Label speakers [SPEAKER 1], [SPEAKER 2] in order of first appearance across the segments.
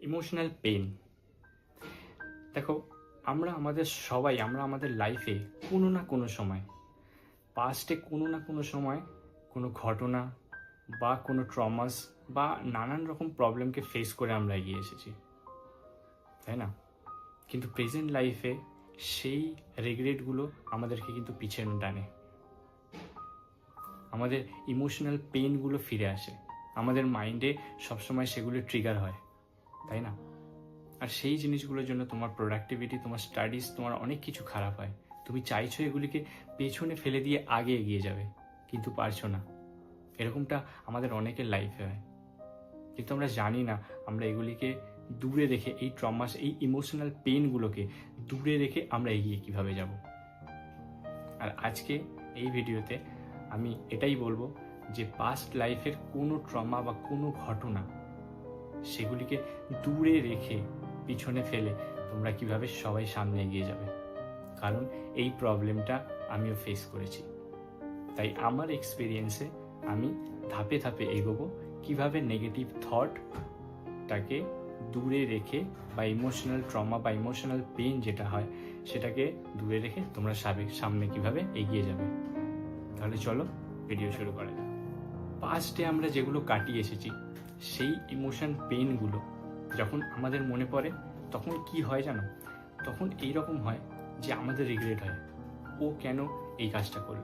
[SPEAKER 1] Emotional pen দেখো, আমরা আমাদের সবাই, আমরা আমাদের লাইফে কোনো না কোনো সময় পাস্টে কোনো না কোনো সময় কোনো ঘটনা বা কোনো ট্রমাস বা নানান রকম প্রবলেমকে ফেস করে আমরা এগিয়ে এসেছি। তাই না? কিন্তু প্রেজেন্ট লাইফে সেই রেগ্রেটগুলো আমাদেরকে কিন্তু পিছনে টানে। আমাদের ইমোশনাল পেনগুলো ফিরে আসে। আমাদের মাইন্ডে সবসময় সেগুলো ট্রিগার হয়। তাই না? আর সেই জিনিসগুলোর জন্য তোমার প্রোডাক্টিভিটি তোমার স্টাডিজ তোমার অনেক কিছু খারাপ হয়। তুমি চাইছো এগুলিকে পেছনে ফেলে দিয়ে আগে এগিয়ে যাবে, কিন্তু পারছ না। এরকমটা আমাদের অনেকের লাইফে হয়। কিন্তু আমরা জানি না, আমরা এগুলিকে দূরে রেখে, এই ট্রমাস এই ইমোশনাল পেনগুলোকে দূরে রেখে আমরা এগিয়ে কীভাবে যাব? আর আজকে এই ভিডিওতে আমি এটাই বলব যে পাস্ট লাইফের কোনো ট্রমা বা কোনো ঘটনা সেগুলিকে দূরে রেখে পিছনে ফেলে তোমরা কীভাবে সবাই সামনে এগিয়ে যাবে? কারণ এই প্রবলেমটা আমিও ফেস করেছি। তাই আমার এক্সপিরিয়েন্সে আমি ধাপে ধাপে এগোবো, কীভাবে নেগেটিভ থটটাকে দূরে রেখে বা ইমোশনাল ট্রমা বা ইমোশনাল পেন যেটা হয়, সেটাকে দূরে রেখে তোমরা সাবে- সামনে কীভাবে এগিয়ে যাবে? তাহলে চলো ভিডিও শুরু করা পাস্টে আমরা যেগুলো কাটিয়ে এসেছি সেই ইমোশন পেনগুলো যখন আমাদের মনে পড়ে, তখন কি হয় জানো? তখন এই রকম হয় যে আমাদের রিগ্রেট হয়, ও কেন এই কাজটা করল?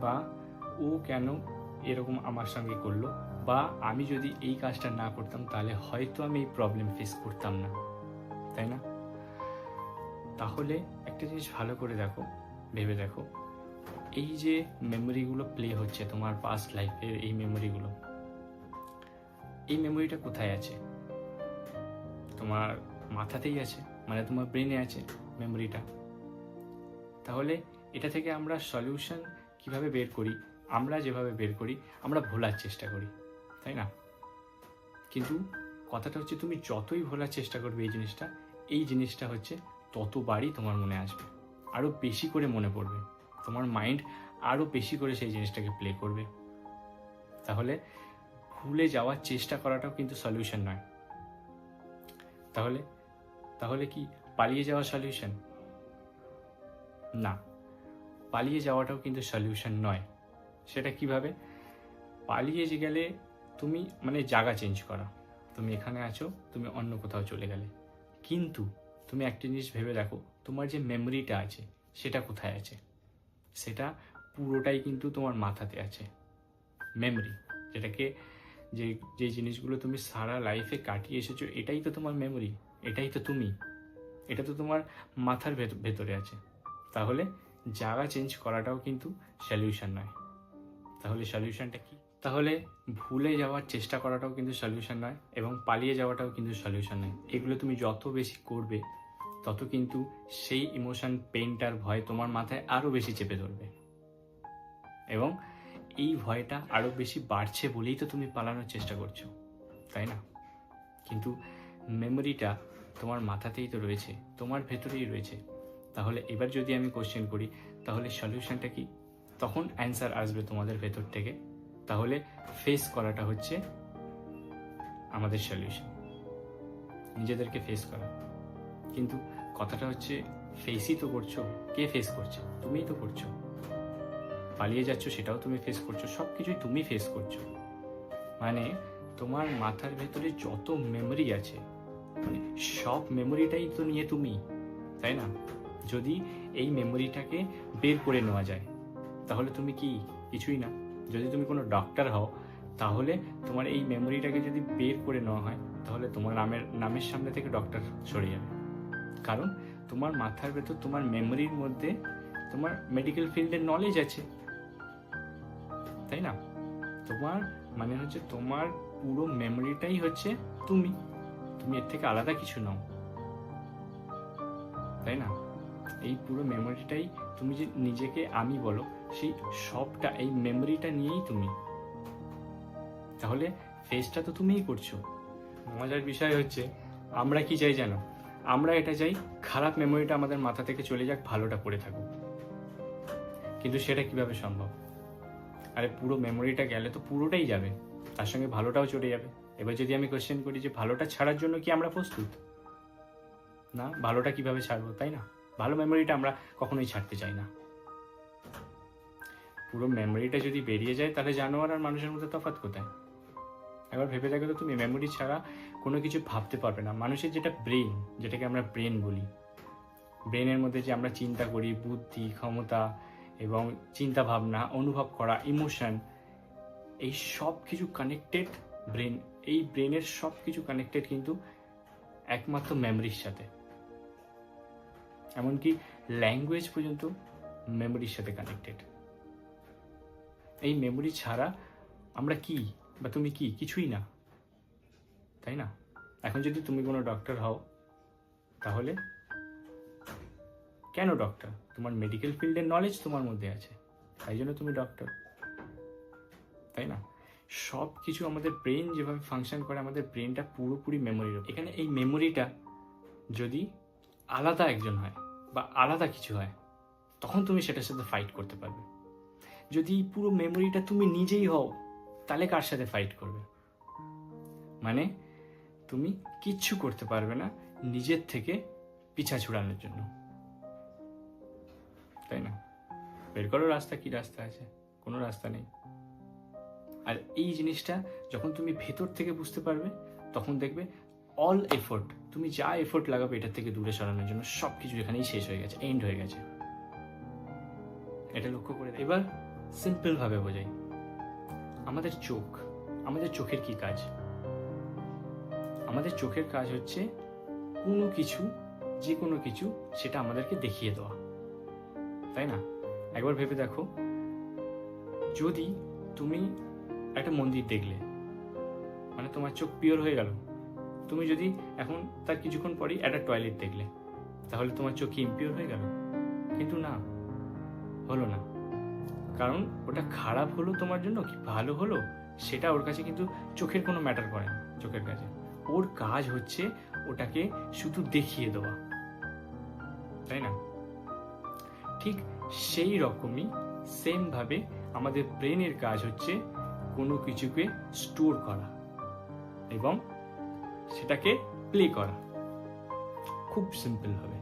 [SPEAKER 1] বা ও কেন এরকম আমার সঙ্গে করল? বা আমি যদি এই কাজটা না করতাম, তাহলে হয়তো আমি এই প্রবলেম ফেস করতাম না। তাই না? তাহলে একটা জিনিস ভালো করে দেখো, ভেবে দেখো। এই যে মেমোরিগুলো প্লে হচ্ছে তোমার পাস্ট লাইফের এই মেমোরিগুলো এই মেমোরিটা কোথায় আছে? তোমার মাথাতেই আছে মানে তোমার ব্রেনে আছে মেমোরিটা তাহলে এটা থেকে আমরা সলিউশন কীভাবে বের করি? আমরা যেভাবে বের করি, আমরা ভোলার চেষ্টা করি, তাই না? কিন্তু কথাটা হচ্ছে তুমি যতই ভোলার চেষ্টা করবে এই জিনিসটা এই জিনিসটা হচ্ছে ততবারই তোমার মনে আসবে আরও বেশি করে মনে পড়বে। তোমার মাইন্ড আরও বেশি করে সেই জিনিসটাকে প্লে করবে। তাহলে ভুলে যাওয়ার চেষ্টা করাটাও কিন্তু সলিউশন নয়। তাহলে তাহলে কি পালিয়ে যাওয়া সলিউশন না, পালিয়ে যাওয়াটাও কিন্তু সলিউশন নয়। সেটা কীভাবে? পালিয়ে যে গেলে তুমি মানে জায়গা চেঞ্জ করা। তুমি এখানে আছো, তুমি অন্য কোথাও চলে গেলে। কিন্তু তুমি একটা জিনিস ভেবে দেখো, তোমার যে মেমোরিটা আছে, সেটা কোথায় আছে? সেটা পুরোটাই কিন্তু তোমার মাথাতে আছে। মেমরি যেটাকে যে যে জিনিসগুলো তুমি সারা লাইফে কাটিয়ে এসেছ, এটাই তো তোমার মেমরি এটাই তো তুমি। এটা তো তোমার মাথার ভেত- ভেতরে আছে। তাহলে জায়গা চেঞ্জ করাটাও কিন্তু সলিউশন নয়। তাহলে সলিউশনটা কি? তাহলে ভুলে যাওয়ার চেষ্টা করাটাও কিন্তু সলিউশন নয় এবং পালিয়ে যাওয়াটাও কিন্তু সলিউশন নয়। এগুলো তুমি যত বেশি করবে, তত কিন্তু সেই ইমোশন পেনটার ভয় তোমার মাথায় আরও বেশি চেপে ধরবে। এবং এই ভয়টা আরও বেশি বাড়ছে বলেই তো তুমি পালানোর চেষ্টা করছ, তাই না? কিন্তু মেমোরিটা তোমার মাথাতেই তো রয়েছে, তোমার ভেতরেই রয়েছে। তাহলে এবার যদি আমি কোশ্চেন করি, তাহলে সলিউশনটা কি? তখন অ্যান্সার আসবে তোমাদের ভেতর থেকে। তাহলে ফেস করাটা হচ্ছে আমাদের সলিউশন নিজেদেরকে ফেস করা। কিন্তু কথাটা হচ্ছে ফেসই তো করছ, কে ফেস করছে? তুমিই তো করছ। পালিয়ে যাচ্ছ, সেটাও তুমি ফেস করছ সব কিছুই তুমি ফেস করছ। মানে তোমার মাথার ভেতরে যত মেমোরি আছে মানে সব মেমোরিটাই তো নিয়ে তুমি, তাই না? যদি এই মেমোরিটাকে বের করে নেওয়া যায়, তাহলে তুমি কি? কিছুই না। যদি তুমি কোনো ডক্টর হও, তাহলে তোমার এই মেমোরিটাকে যদি বের করে নেওয়া হয়, তাহলে তোমার নামের নামের সামনে থেকে ডক্টর সরে যাবে। কারণ তোমার মাথার ভেতর, তোমার মেমোরির মধ্যে তোমার মেডিকেল ফিল্ডের নলেজ আছে। তাই না? তোমার মানে হচ্ছে তোমার পুরো মেমোরিটাই হচ্ছে তুমি। তুমি এর থেকে আলাদা কিছু নাও। তাই না? এই পুরো মেমোরিটাই তুমি যে নিজেকে আমি বলো, সেই সবটা, এই মেমোরিটা নিয়েই তুমি। তাহলে ফেসটা তো তুমিই করছ। মজার বিষয় হচ্ছে, আমরা কি চাই জানো? আমরা এটা চাই খারাপ মেমোরিটা আমাদের মাথা থেকে চলে যাক, ভালোটা পড়ে থাকুক। কিন্তু সেটা কীভাবে সম্ভব? আরে পুরো মেমোরিটা গেলে তো পুরোটাই যাবে। তার সঙ্গে ভালোটাও চলে যাবে। এবার যদি আমি কোশ্চেন করি যে ভালোটা ছাড়ার জন্য কি আমরা প্রস্তুত? না, ভালোটা কীভাবে ছাড়বো, তাই না? ভালো মেমোরিটা আমরা কখনোই ছাড়তে চাই না। পুরো মেমোরিটা যদি বেরিয়ে যায়, তাহলে জানোয়ার আর মানুষের মধ্যে তফাৎ কোথায়? একবার ভেবে দেখো তো তুমি মেমোরি ছাড়া কোনো কিছু ভাবতে পারবে না। মানুষের যেটা ব্রেন যেটাকে আমরা ব্রেন বলি ব্রেনের মধ্যে যে আমরা চিন্তা করি, বুদ্ধি, ক্ষমতা এবং চিন্তা ভাবনা অনুভব করা ইমোশন এই সব কিছু কানেক্টেড ব্রেন এই ব্রেনের সব কিছু কানেক্টেড কিন্তু একমাত্র মেমরির সাথে। এমনকি ল্যাঙ্গুয়েজ পর্যন্ত মেমোরির সাথে কানেক্টেড এই মেমোরি ছাড়া আমরা কি বা তুমি কি? কিছুই না। তাই না? এখন যদি তুমি কোনো ডক্টর হও, তাহলে কেন ডক্টর তোমার মেডিকেল ফিল্ডের নলেজ তোমার মধ্যে আছে। তাই জন্য তুমি ডক্টর তাই না? সব কিছু আমাদের ব্রেন যেভাবে ফাংশন করে, আমাদের ব্রেনটা পুরোপুরি মেমোরির। এখানে এই মেমোরিটা যদি আলাদা একজন হয় বা আলাদা কিছু হয়, তখন তুমি সেটার সাথে ফাইট করতে পারবে। যদি পুরো মেমোরিটা তুমি নিজেই হও, তাহলে কার সাথে ফাইট করবে? মানে তুমি কিচ্ছু করতে পারবে না নিজের থেকে পিছা ছুড়ানোর জন্য। বের করো রাস্তা, কি রাস্তা আছে? কোনো রাস্তা নেই। আর এই জিনিসটা যখন তুমি ভেতর থেকে বুঝতে পারবে, তখন দেখবে অল এফোর্ট তুমি যা এফোর্ট লাগাবে এটার থেকে দূরে সরানোর জন্য সব কিছু এখানেই শেষ হয়ে গেছে এন্ড হয়ে গেছে। এটা লক্ষ্য করে এবার সিম্পল ভাবে বোঝাই। আমাদের চোখ, আমাদের চোখের কি কাজ? আমাদের চোখের কাজ হচ্ছে কোনো কিছু যে কোনো কিছু, সেটা আমাদেরকে দেখিয়ে দেওয়া। তাই না? একবার ভেবে দেখো। যদি তুমি একটা মন্দির দেখলে মানে তোমার চোখ পিওর হয়ে গেল, তুমি যদি এখন তার কিছুক্ষণ পরেই একটা টয়লেট দেখলে, তাহলে তোমার চোখ ইম্পিওর হয়ে গেল। কিন্তু না, হলো না। কারণ ওটা খারাপ হলো তোমার জন্য কি ভালো হলো, সেটা ওর কাছে কিন্তু চোখের কোনো ম্যাটার করে না, চোখের কাছে। ওর কাজ হচ্ছে ওটাকে শুধু দেখিয়ে দেওয়া। তাই না? ঠিক সেই রকমই সেমভাবে আমাদের ব্রেনের কাজ হচ্ছে কোনো কিছুকে স্টোর করা এবং সেটাকে প্লে করা। খুব সিম্পল হবে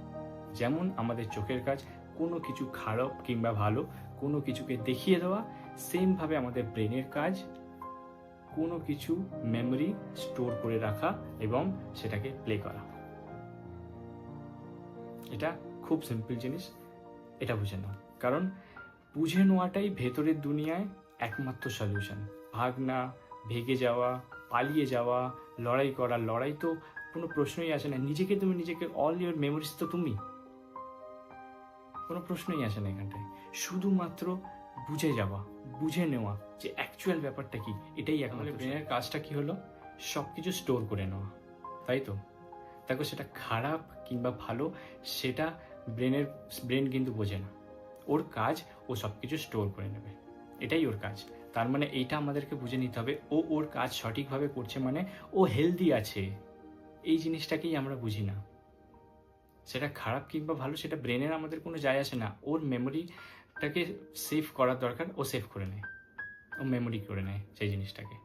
[SPEAKER 1] যেমন আমাদের চোখের কাজ, কোনো কিছু খারাপ কিংবা ভালো, কোনো কিছুকে দেখিয়ে দেওয়া সেমভাবে আমাদের ব্রেনের কাজ, কোনো কিছু মেমরি স্টোর করে রাখা এবং সেটাকে প্লে করা। এটা খুব সিম্পল জিনিস। এটা বুঝে নাও। কারণ বুঝে নেওয়াটাই ভেতরের দুনিয়ায় একমাত্র সলিউশন ভাগনা ভেগে যাওয়া পালিয়ে যাওয়া লড়াই করা লড়াই তো কোনো প্রশ্নই আসে না। নিজেকে তুমি নিজেকে অল ইয়োর মেমোরিজ তো তুমি। কোনো প্রশ্নই আসে না এখানটায়। শুধুমাত্র বুঝে যাওয়া বুঝে নেওয়া যে অ্যাকচুয়াল ব্যাপারটা কি এটাই এখন ব্রেনের কাজটা কি হলো? সব কিছু স্টোর করে নেওয়া। তাই তো? দেখো সেটা খারাপ কিংবা ভালো সেটা ব্রেনের, ব্রেন কিন্তু বোঝে না। ওর কাজ ও সব কিছু স্টোর করে নেবে। এটাই ওর কাজ। তার মানে এইটা আমাদেরকে বুঝে নিতে হবে, ও ওর কাজ সঠিকভাবে করছে মানে ও হেলদি আছে। এই জিনিসটাকেই আমরা বুঝি না। সেটা খারাপ কিংবা ভালো সেটা ব্রেনের আমাদের কোনো যায় আসে না। ওর মেমোরিটাকে সেভ করার দরকার, ও সেভ করে নেয়। ও মেমোরি করে নেয় সেই জিনিসটাকে।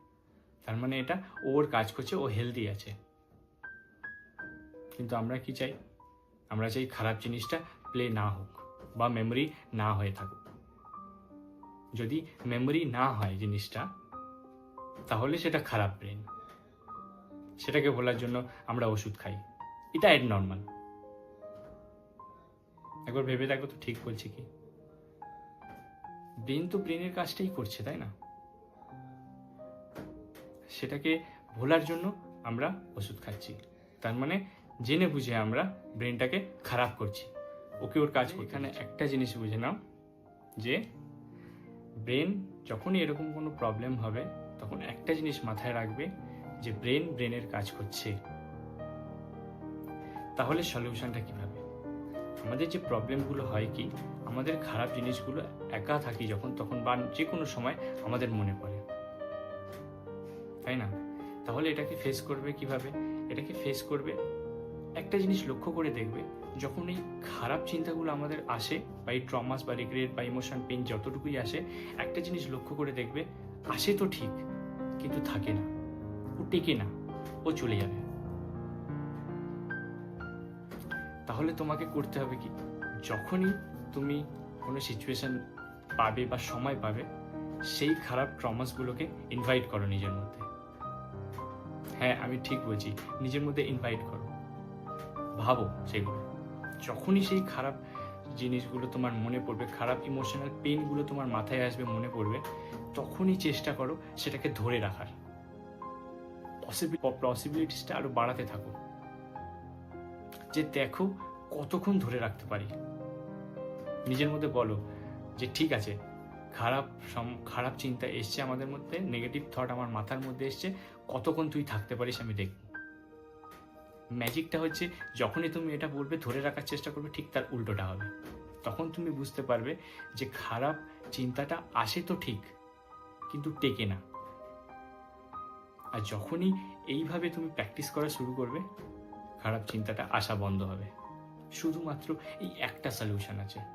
[SPEAKER 1] তার মানে এটা ওর কাজ করছে, ও হেলদি আছে। কিন্তু আমরা কি চাই? আমরা চাই খারাপ জিনিসটা প্লে না হোক বা মেমোরি না হয়ে থাকুক। যদি মেমোরি না হয় জিনিসটা, তাহলে সেটা খারাপ ব্রেন সেটাকে ভোলার জন্য আমরা ওষুধ খাই। এটা এড নর্মাল একবার ভেবে দেখো তো ঠিক বলছি কি? ব্রেন তো ব্রেনের কাজটাই করছে, তাই না? সেটাকে ভোলার জন্য আমরা ওষুধ খাচ্ছি। তার মানে জেনে বুঝে আমরা ব্রেনটাকে খারাপ করছি। ওকে ওর কাজ এখানে একটা জিনিস বুঝে নাও যে ব্রেন যখনই এরকম কোনো প্রবলেম হবে তখন একটা জিনিস মাথায় রাখবে যে ব্রেন ব্রেনের কাজ করছে। তাহলে সলিউশনটা কীভাবে? আমাদের যে প্রবলেমগুলো হয় কি আমাদের খারাপ জিনিসগুলো একা থাকি যখন তখন বা যে কোনো সময় আমাদের মনে পড়ে। তাই না? তাহলে এটাকে ফেস করবে কীভাবে? এটাকে ফেস করবে একটা জিনিস লক্ষ্য করে দেখবে, যখন এই খারাপ চিন্তাগুলো আমাদের আসে, বা এই ট্রমাস বা রিগ্রেট বা ইমোশন পেন যতটুকুই আসে, একটা জিনিস লক্ষ্য করে দেখবে, আসে তো ঠিক, কিন্তু থাকে না। ও টেকে না, ও চলে যাবে। তাহলে তোমাকে করতে হবে কি? যখনই তুমি কোনো সিচুয়েশন পাবে বা সময় পাবে, সেই খারাপ ট্রমাসগুলোকে ইনভাইট করো নিজের মধ্যে। হ্যাঁ আমি ঠিক বলছি, নিজের মধ্যে ইনভাইট করো। ভাবো সেগুলো। যখনই সেই খারাপ জিনিসগুলো তোমার মনে পড়বে, খারাপ ইমোশনাল পেনগুলো তোমার মাথায় আসবে, মনে পড়বে, তখনই চেষ্টা করো সেটাকে ধরে রাখার। পসিবিলিটিসটা আরও বাড়াতে থাকো। যে দেখো কতক্ষণ ধরে রাখতে পারি। নিজের মধ্যে বলো যে ঠিক আছে, খারাপ খারাপ চিন্তা এসছে আমাদের মধ্যে নেগেটিভ থট আমার মাথার মধ্যে এসছে, কতক্ষণ তুই থাকতে পারিস আমি দেখব। ম্যাজিকটা হচ্ছে যখনই তুমি এটা বলবে, ধরে রাখার চেষ্টা করবে, ঠিক তার উল্টোটা হবে। তখন তুমি বুঝতে পারবে যে খারাপ চিন্তাটা আসে তো ঠিক, কিন্তু টেকে না। আর যখনই এইভাবে তুমি প্র্যাকটিস করা শুরু করবে, খারাপ চিন্তাটা আসা বন্ধ হবে। শুধুমাত্র এই একটা সলিউশন আছে।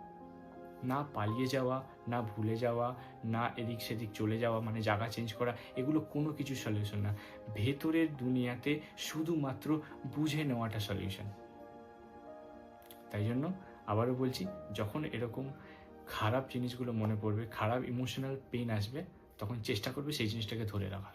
[SPEAKER 1] না পালিয়ে যাওয়া, না ভুলে যাওয়া, না এদিক সেদিক চলে যাওয়া মানে জায়গা চেঞ্জ করা, এগুলো কোনো কিছু সলিউশন না। ভেতরের দুনিয়াতে শুধুমাত্র বুঝে নেওয়াটা সলিউশন তাই জন্য আবারও বলছি, যখন এরকম খারাপ জিনিসগুলো মনে পড়বে, খারাপ ইমোশনাল পেন আসবে, তখন চেষ্টা করবে সেই জিনিসটাকে ধরে রাখার।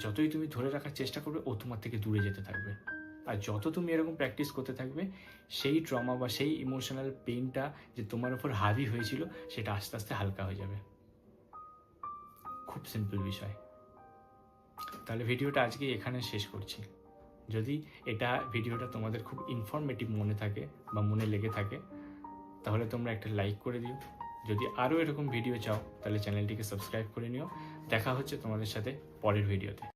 [SPEAKER 1] যতই তুমি ধরে রাখার চেষ্টা করবে, ও তোমার থেকে দূরে যেতে থাকবে। আর যত তুমি এরকম প্র্যাকটিস করতে থাকবে, সেই ট্রমা বা সেই ইমোশনাল পেনটা যে তোমার উপর হাবি হয়েছিল, সেটা আস্তে আস্তে হালকা হয়ে যাবে। খুব সিম্পল বিষয়। তাহলে ভিডিওটা আজকে এখানে শেষ করছি। যদি এটা ভিডিওটা তোমাদের খুব ইনফরমেটিভ মনে থাকে বা মনে লেগে থাকে, তাহলে তোমরা একটা লাইক করে দিও। যদি আরও এরকম ভিডিও চাও, তাহলে চ্যানেলটিকে সাবস্ক্রাইব করে নিও। দেখা হচ্ছে তোমাদের সাথে পরের ভিডিওতে